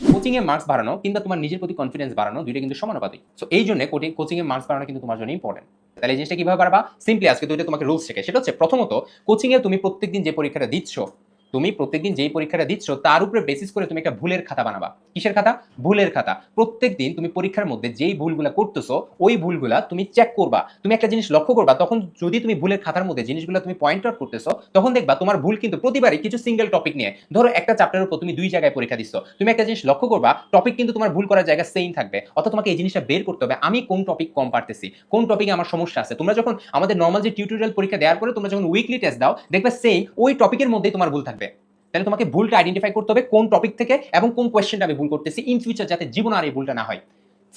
Coaching এ marks বাড়ানো কিংবা তোমার নিজের প্রতি কনফিডেন্স বাড়ানো দুইটা কিন্তু সমানুপাতিক। সো এই জন্য কোচিং এ মার্কস বাড়ানো কিন্তু তোমার জন্য ইম্পর্টেন্ট তাহলে এই জিনিসটা কীভাবে পারবা সিম্পলি আজকে দুইটা তোমাকে রুলস শেখে সেটা হচ্ছে প্রথমত কোচিং এ তুমি প্রত্যেকদিন যে পরীক্ষাটা দিচ্ছ তুমি প্রত্যেকদিন যেই পরীক্ষাটা দিচ্ছ, তার উপরে বেসিস করে তুমি একটা ভুলের খাতা বানাবা। কিসের খাতা? ভুলের খাতা। প্রত্যেকদিন তুমি পরীক্ষার মধ্যে যেই ভুলগুলা করতেছো, ওই ভুলগুলা তুমি চেক করবা। তুমি একটা জিনিস লক্ষ্য করবা, তখন যদি তুমি ভুলের খাতার মধ্যে জিনিসগুলো তুমি পয়েন্ট আউট করতেছো, তখন দেখবা তোমার ভুল কিন্তু প্রতিবারই কিছু সিঙ্গেল টপিক নিয়ে। ধরো একটা চ্যাপ্টারের উপর তুমি দুই জায়গায় পরীক্ষা দিচ্ছ। তুমি একটা জিনিস লক্ষ্য করবা টপিক কিন্তু তোমার ভুল করার জায়গা সেম থাকবে। অর্থাৎ তোমাকে এই জিনিসটা বের করতে হবে, আমি কোন টপিক কম পারতেছি? কোন টপিকে আমার সমস্যা আছে? তোমরা যখন আমাদের নর্মাল যে টিউটোরিয়াল পরীক্ষা দেওয়ার পরে তোমরা যখন উইকলি টেস্ট দাও, দেখবে সেই ওই টপিকের মধ্যেই তোমার ভুল থাকবে। তাহলে তোমাকে ভুলটা আইডেন্টিফাই করতে হবে কোন টপিক থেকে এবং কোন কোয়েশ্চেনটা আমি ভুল করতেছি ইন ফিউচার যাতে জীবন আর এই ভুলটা না হয়।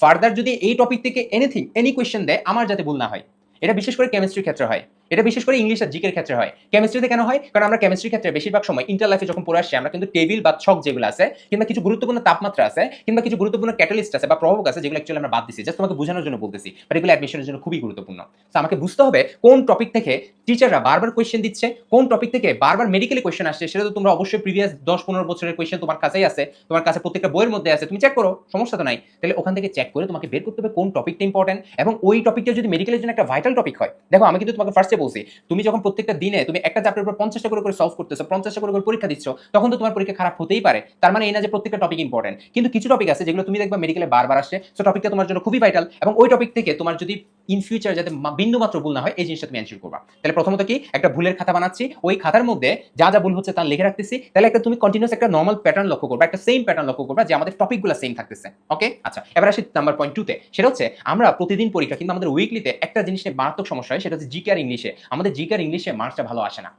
ফার্দার যদি এই টপিক থেকে এনিথিং এনি কোয়েশ্চেন দেয়, আমার যাতে ভুল না হয়। এটা বিশেষ করে কেমিস্ট্রির ক্ষেত্রে হয়। এটা বিশেষ করে ইংলিশ আর জিকের ক্ষেত্রে হয়। কেমিস্ট্রিতে কেন হয়? কারণ আমরা কেমিস্ট্রির ক্ষেত্রে বেশিরভাগ সময় ইন্টার লাইফে যখন পড়ে আসছি, আমরা কিন্তু টেবিল বা ছক যেগুলো আছে, কিংবা কিছু গুরুত্বপূর্ণ তাপমাত্রা আছে, কিংবা কিছু গুরুত্বপূর্ণ ক্যাটালিস্ট আছে বা প্রভাবক আছে, যেগুলো অ্যাকচুয়ালি আমরা বাদ দিচ্ছি জাস্ট তোমাকে বোঝানোর জন্য বলতেছি বাট এগুলো অ্যাডমিশনের জন্য খুবই গুরুত্বপূর্ণ। তো আমাকে বুঝতে হবে কোন টপিক থেকে টিচাররা বারবার কোয়েশ্চেন দিচ্ছে, কোন টপিক থেকে বারবার মেডিকেলি কোয়েশ্চেন আসছে, সেটা তো তোমরা অবশ্যই প্রিভিয়াস দশ পনেরো বছরের কোয়েশ্চেন তোমার কাছেই আছে, তোমার কাছে প্রত্যেকটা বইয়ের মধ্যে আছে, তুমি চেক করো, সমস্যা তো নাই। তাহলে ওখান থেকে চেক করে তোমাকে বের করতে হবে কোন টপিকটা ইম্পর্টেন্ট এবং ওই টপিকটা যদি মেডিকেলের জন্য একটা ভাইটাল টপিক হয়, দেখো আমি কিন্তু তোমাকে ফার্স্টে বলছি, তুমি যখন প্রত্যেকটা দিনে তুমি একটা চ্যাপ্টার উপর পঞ্চাশটা করে করে সলভ করতেছো, পঞ্চাশটা করে করে পরীক্ষা দিচ্ছ, তখন তো তোমার পরীক্ষা খারাপ হতেই পারে। তার মানে এই না যে প্রত্যেকটা টপিক ইম্পর্টেন্ট কিন্তু কিছু টপিক আছে যেগুলো তুমি দেখবা মেডিকেলে বারবার আসছে সো টপিকটা তোমার জন্য খুবই ভাইটাল এবং ওই টপিক থেকে তোমার যদি ইন ফিউচার যাতে বিন্দু মাত্র ভুল না হয়, এই জিনিসটা তুমি এনশিওর করবা। তাহলে প্রথমত কি? একটা ভুলের খাতা বানাচ্ছি, ওই খাতার মধ্যে যা যা ভুল হচ্ছে তা লিখে রাখতেছি। তাহলে একটা তুমি কন্টিনিউস একটা নর্মাল প্যাটার্ন লক্ষ্য করবা, একটা সেম প্যাটার্ন লক্ষ্য করবা, যে আমাদের টপিকগুলো সেম থাকতেছে। ওকে আচ্ছা এবার আসি নাম্বার পয়েন্ট টুতে সেটা হচ্ছে, আমরা প্রতিদিন পরীক্ষা, কিন্তু আমাদের উইকলিতে একটা জিনিস নিয়ে মারাত্মক সমস্যা হয়, সেটা হচ্ছে জিকে আর ইংলিশে আমাদের জিকে আর ইংলিশে মার্কসটা ভালো আসে না।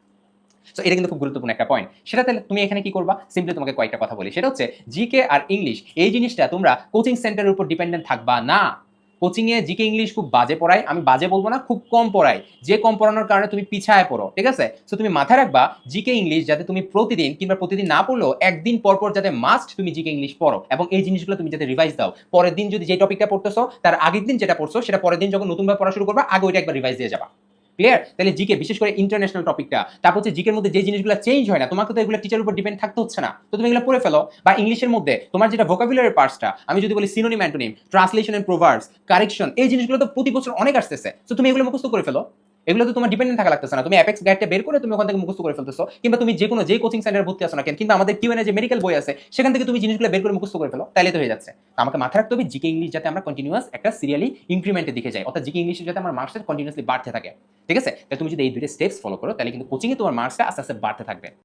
সো এটা কিন্তু খুব গুরুত্বপূর্ণ একটা পয়েন্ট সেটা তাহলে তুমি এখানে কি করবা? সিম্পলি তোমাকে কয়েকটা কথা বলি। সেটা হচ্ছে জিকে আর ইংলিশ এই জিনিসটা তোমরা কোচিং সেন্টারের উপর ডিপেন্ডেন্ট থাকবা না। কোচিং এ জিকে ইংলিশ খুব বাজে পড়ায়, আমি বাজে বলব না, খুব কম পড়ায়। যে কম পড়ানোর কারণে তুমি পিছায় পড়ো, ঠিক আছে? সো তুমি মাথায় রাখবা জিকে ইংলিশ যাতে তুমি প্রতিদিন কিংবা প্রতিদিন না পড়লেও একদিন পর পর যাতে মাস্ট তুমি জিকে ইংলিশ পড়ো এবং এই জিনিসগুলো তুমি যাতে রিভাইজ দাও। পরের দিন যদি যে টপিকটা পড়তেছো, তার আগের দিন যেটা পড়ছো, সেটা পরের দিন যখন নতুনভাবে পড়া শুরু করবা, আগে ওইটা একবার রিভাইজ দিয়ে যাবা। ক্লিয়ার তাহলে জিকে বিশেষ করে ইন্টারন্যাশনাল টপিকটা তারপর হচ্ছে জিকের মধ্যে যে জিনিসগুলো চেঞ্জ হয় না, তোমাকে তো এগুলো টিচারের উপর ডিপেন্ড থাকতে হচ্ছে না। তো তুমি এগুলো পড়ে ফেলো। বা ইংলিশের মধ্যে তোমার যেটা ভোকাবুলারি পার্টসটা আমি যদি বলি synonym antonym translation and proverbs correction এই জিনিসগুলো তো প্রতি বছর অনেক আসতেছে। তো তুমি এগুলো মুখস্থ করে ফেলো। এগুলো তো তোমার ডিপেন্ডেন্ট থাকা লাগতেছে না। তুমি অ্যাপেক্স গাইডটা বের করে তুমি ওখান থেকে মুখস্থ করে ফেলতেছো। কিংবা তুমি যে কোনো যে কোচিং সেন্টারে ভর্তি আসো না কেন কিন্তু আমাদের কিউএনএ যে মেডিকেল বই আছে, সেখান থেকে তুমি জিনিসগুলো বের করে মুখস্থ করে ফেলো তাহলে তো হয়ে যাচ্ছে। আমাকে মাথায় রাখতে হবে জিকে ইংলিশ যাতে আমরা কন্টিনিউয়াস একটা সিরিয়ালি ইনক্রিমেন্টের দিকে যাই। অর্থাৎ জিকে ইংলিশে যাতে আমার মার্কসটা কন্টিনিউয়াসলি বাড়তে থাকে। ঠিক আছে? তাহলে তুমি যদি এই দুইটা স্টেপস ফলো করো, তাহলে কিন্তু কোচিংয়ে তোমার মার্কসটা আস্তে আস্তে বাড়তে থাকবে।